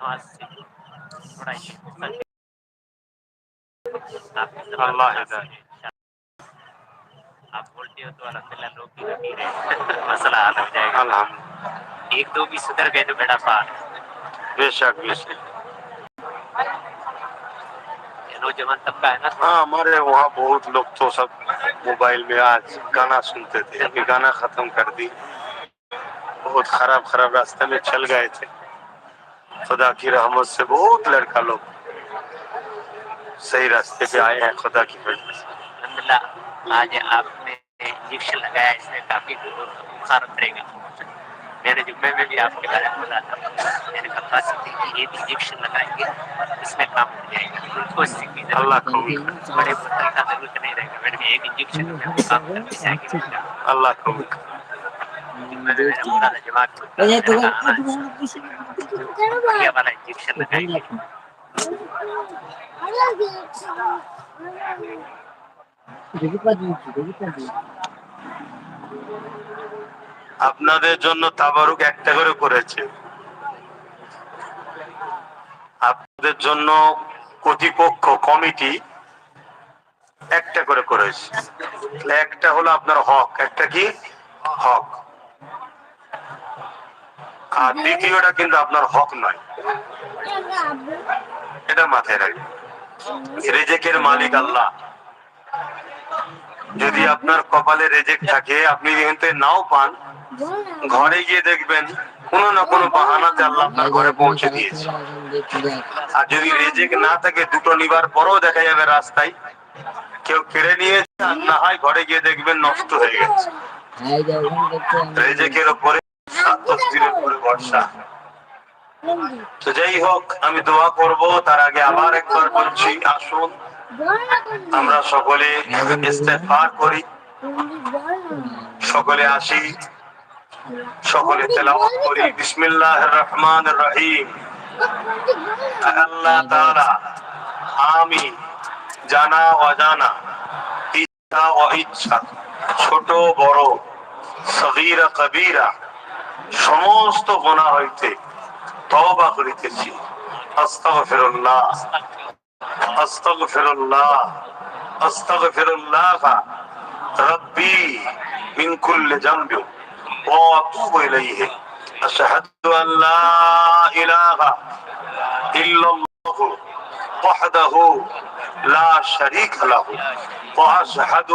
नमाज़ से आप बोलते हो तो अल्हम्दुलिल्लाह लोग भी रहे मसला हल हो। जाएगा अल्हम्दुलिल्लाह एक दो भी सुधर गए तो बेड़ा पार बेशक बेशक नौजवान तबका है ना हाँ हमारे वहाँ बहुत लोग तो सब मोबाइल में आज गाना सुनते थे। गाना खत्म कर दी। बहुत खराब खराब रास्ते में चल गए थे। खुदा की रहमत से बहुत लड़का लोग सही रास्ते पे आए हैं खुदा की वजह से। आज आपने इंजेक्शन लगाया इसमें काफ़ी बुखार उतरेगा। मैंने जुम्मे में भी आपके बारे में बोला था मैंने कहा कि ये इंजेक्शन लगाएँगे इसमें काम हो जाएगा। ग्लूकोज की अल्लाह कबूल बड़े बोतल का ज़रूरत नहीं रहेगा। कहा एक इंजेक्शन में काम कर जाएगी। अल्लाह कबूल আপনাদের জন্য তাবারুক একটা করে করেছে আপনাদের জন্য কর্তৃপক্ষ, কমিটি একটা করে করেছে। একটা হলো আপনার হক, একটা কি? হক। আর দ্বিতীয়টা কিন্তু আপনার হক নয়। এটা মাথায় রাখবেন। রেজেকের মালিক আল্লাহ। যদি আপনার কপালে রেজেক থাকে, আপনি কিন্তু নাও পান। ঘরে গিয়ে দেখবেন, কোনো না কোনো বাহানাতে আল্লাহ আপনার ঘরে পৌঁছে দিয়েছে। আর যদি রেজেক না থাকে, দুটো নিবার পরেও দেখা যাবে রাস্তায়। কেউ কেড়ে নিয়েছে, আর না হয় ঘরে গিয়ে দেখবেন নষ্ট হয়ে গেছে। রেজেকের উপরে তকদিরের উপরে ভরসা তো যাই হোক আমি দোয়া করব তার আগে আবার একবার বলছি আসুন। আমরা সকলে করি। সকলে আসি সকলে তেলাওয়াত করি। বিসমিল্লাহির রহমানির রহিম। আল্লাহ তাআলা আমি জানা অজানা ইচ্ছা অইচ্ছা ছোট বড় সগীরা কবিরা সমস্ত গোনা হইতে তওবা করিতেছি। আস্তাগফিরুল্লাহ। আস্তাগফিরুল্লাহ। আস্তাগফিরুল্লাহ। রব্বি মিন কুল্লি জামবি। ওয়া আতুবু ইলাইহি। আশহাদু আন লা ইলাহা ইল্লাল্লাহ ওয়াহদাহু লা শারীকা লাহু। ওয়া আশহাদু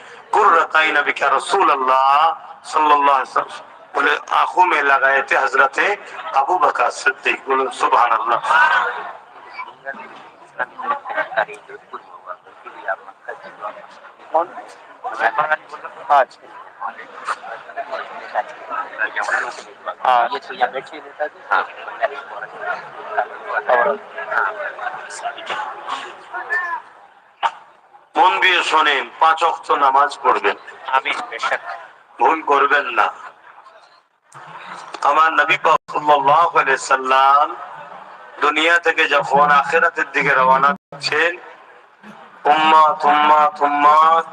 कुर्रताई नबी का रसूल अल्लाह सल्लल्लाहु अलैहि वसल्लम बोले आंखों में लगाए थे हजरत अबू बकर सिद्दीक बोलो सुभान अल्लाह अच्छा हाँ। মন দিয়ে শোনেন পাঁচ অক্ত নামাজ পড়বেন। আমি ভুল করবেন না। আমার নবী সাল্লাম দুনিয়া থেকে যখন আখিরাতের দিকে রওনা করছেন উম্মাত উম্মাত উম্মাত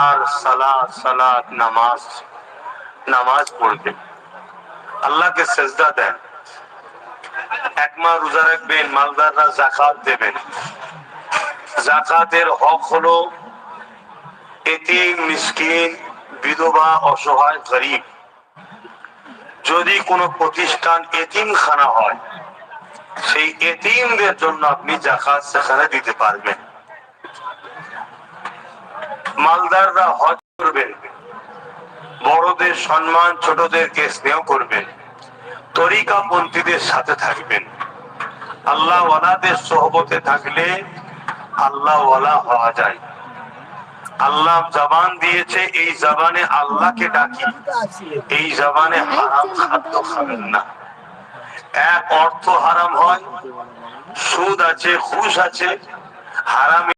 আর সালাত নামাজ নামাজ পড়বেন। আল্লাহকে সেজদা দেন। এক মাস রোজা রাখবেন মালদাররা জাকাত দেবেন। জাকাতের হক হলো এতিম, মিসকিন, বিধবা, অসহায়, গরিব। যদি কোনো প্রতিষ্ঠান এতিমখানা হয়, সেই এতিমদের জন্য আপনি জাকাত সেখানে দিতে পারবেন। মালদাররা হজ করবেন, বড়দের সম্মান ছোটদেরকে স্নেহ করবেন তরিকা পন্থীদের সাথে থাকবেন। আল্লাহ ওয়ালাদের সহবতে থাকলে আল্লাহ হওয়া যায়। আল্লাহ জবান দিয়েছে, এই জবানে আল্লাহকে ডাকি। এই জবানে হারাম খাদ্য খাবেন না। এক অর্থ হারাম হয়, সুদ আছে খুশ আছে, হারামি